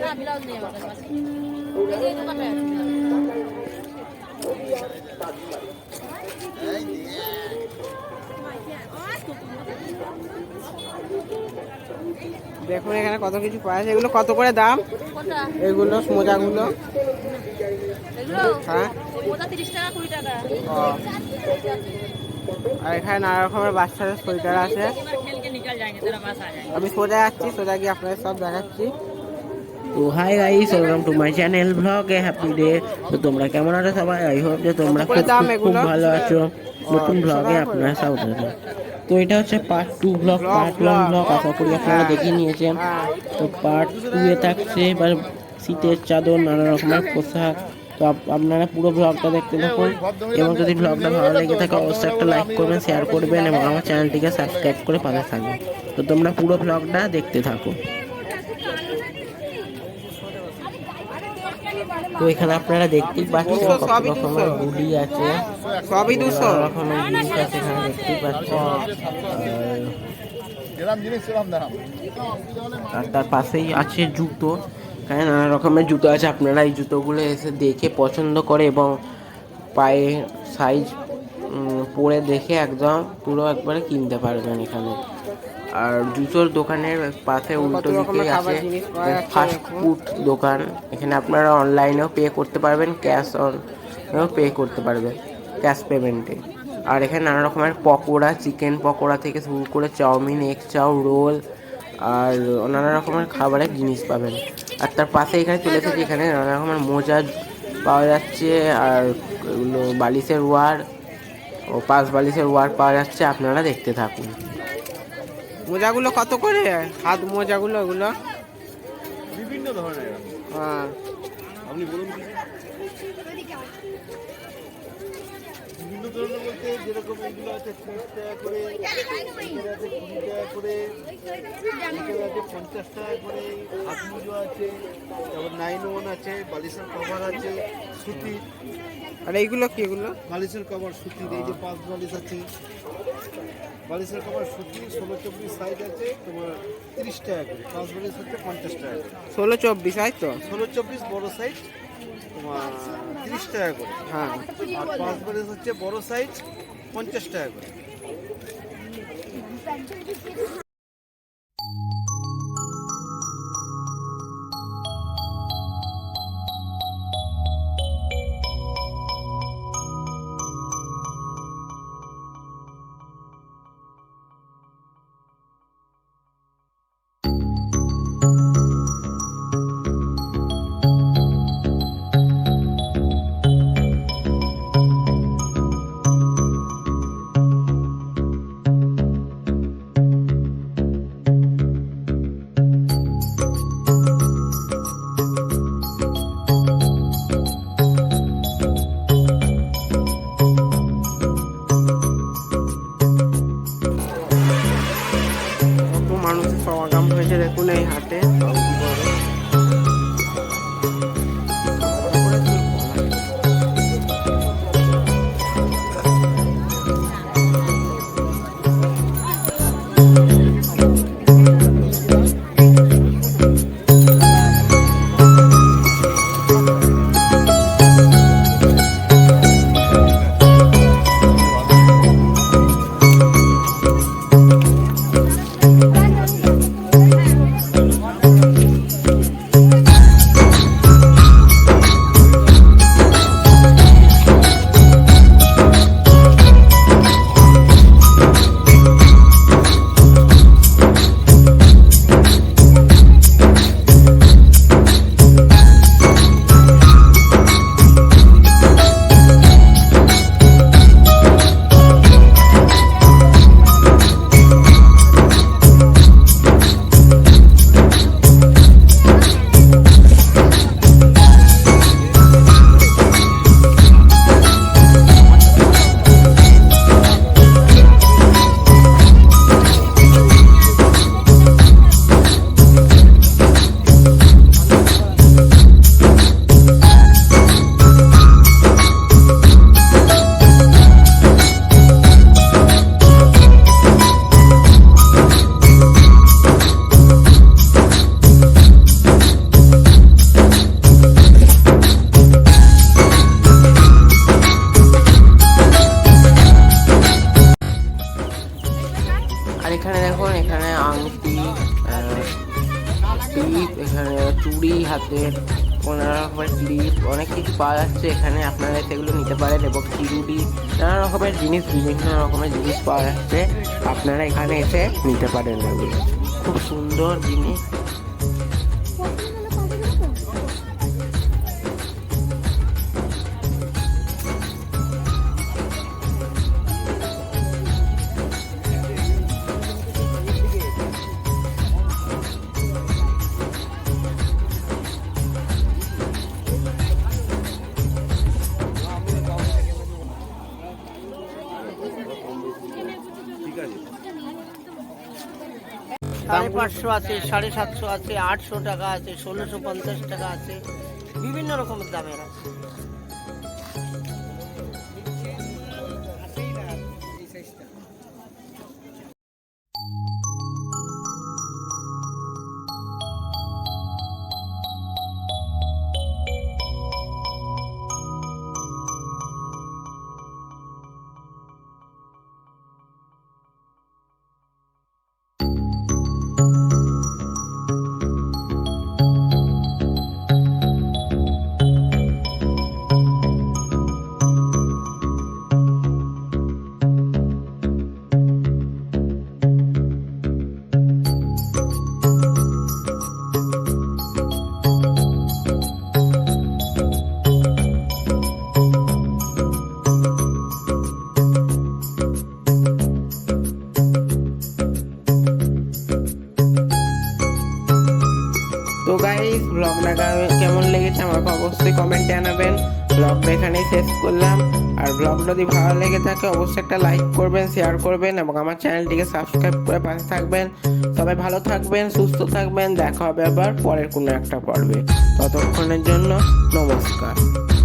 না ব্লাউজ নেই কাছে এই। দেখুন এখানে কত কিছু পাওয়া যায়। এগুলো কত করে দাম? এগুলো মোজাগুলো হ্যাঁ। আর এখানে নানা রকমের বাচ্চাদের সোয়েটার আছে। আমি সোজা যাচ্ছি সোজা গিয়ে আপনাদের সব দেখাচ্ছি। তো hi guys welcome to my channel blog A happy day তো তোমরা কেমন আছো সবাই? আই হোপ যে তোমরা খুব ভালো আছো। নতুন ও, ব্লগে আপনারা স্বাগত। তো এটা হচ্ছে part two blog part one. Blog আশা করি আপনারা হ্যাঁ। দেখে নিয়েছেন। তো পার্ট টু এ থাকছে এবার শীতের চাদর নানা রকমের পোশাক। তো আপ- আপনারা পুরো ব্লগটা দেখতে থাকুন। এবং যদি ব্লগটা ভালো লেগে থাকে অবশ্যই একটা লাইক করবেন শেয়ার করবেন এবং আমার চ্যানেলটিকে সাবস্ক্রাইব করে পাশে থাকবেন। তো তোমরা পুরো ব্লগটা দেখতে থাকো। তো এখানে আপনারা দেখতেই পাচ্ছেন কত রকমের। গুলি আছে। সবই দুশো। রকমের জিনিস আছে এখানে দেখতেই পাচ্ছেন। আর- আর তার পাশেই আছে জুতো। এখানে নানা রকমের জুতো আছে। আপনারা এই জুতোগুলো এসে দেখে পছন্দ করে এবং পায়ে সাইজ পরে দেখে একদম পুরো একবারে কিনতে পারবেন এখানে। আর জুতোর দোকানের পাশে উল্টো খাবার আছে ফাস্ট ফুড দোকান। এখানে আপনারা অনলাইনেও পে করতে পারবেন ক্যাশ অনও পে করতে পারবেন ক্যাশ পেমেন্টে আর এখানে নানা রকমের পকোড়া চিকেন পকোড়া থেকে শুরু করে chow mein egg chow roll আর নানা রকমের খাবারের জিনিস পাবেন। আর তার পাশে এখানে চলে এসেছে এখানে নানা রকমের মোজা পাওয়া যাচ্ছে আর বালিশের ওয়ার ও পাঁচ বালিশের ওয়ার পাওয়া যাচ্ছে আপনারা দেখতে থাকুন। মোজাগুলো কত করে? হাত মোজাগুলো ওগুলো? বিভিন্ন ধরনের। হ্যাঁ। আপনি বলুন কি? বিভিন্ন ধরনের বলতে যেরকম এগুলো আছে ত্রিশ টাকা করে এখানে আছে কুড়ি টাকা করে এখানে আছে পঞ্চাশ টাকা করে হাত মুজো আছে তারপর নাইন ওয়ান আছে বালিশের কভার আছে সুতির আর এইগুলো কি এগুলো? বালিশের কভার সুতির এই যে পাঁচ বালিশ আছে। বালিশের কভার সুতির ষোলো চব্বিশ সাইজ আছে তোমার তিরিশ টাকা করে পাঁচ বালিশ হচ্ছে পঞ্চাশ টাকা করে। ষোলো চব্বিশ তাই তো? ষোলো চব্বিশ বড় সাইজ তোমার তিরিশ টাকা করে। হ্যাঁ। আর পাঁচ বালিশ হচ্ছে বড় সাইজ পঞ্চাশ টাকা করে। মানুষের সমাগম হয়েছে দেখুন এই হাটে। নানা রকমের ক্লিপ অনেক কিছু পাওয়া যাচ্ছে এখানে। আপনারা সেগুলো নিতে পারেন এবং চিরুটি নানা রকমের জিনিস, বিভিন্ন রকমের জিনিস পাওয়া যাচ্ছে। আপনারা এখানে এসে নিতে পারেন এগুলো। খুব সুন্দর জিনিস। সাড়ে পাঁচশো আছে, সাড়ে সাতশো আছে, আটশো টাকা আছে, ষোলোশো পঞ্চাশ টাকা আছে, বিভিন্ন রকমের দামের আছে। আমাকে অবশ্যই কমেন্টে জানাবেন। ব্লগটা এখানেই শেষ করলাম। আর ব্লগ যদি ভালো লেগে থাকে, অবশ্যই একটা লাইক করবেন শেয়ার করবেন এবং আমার চ্যানেলটিকে সাবস্ক্রাইব করে পাশে থাকবেন। সবাই ভালো থাকবেন, সুস্থ থাকবেন। দেখা হবে আবার পরের কোনো একটা পর্বে। ততক্ষণের জন্য নমস্কার।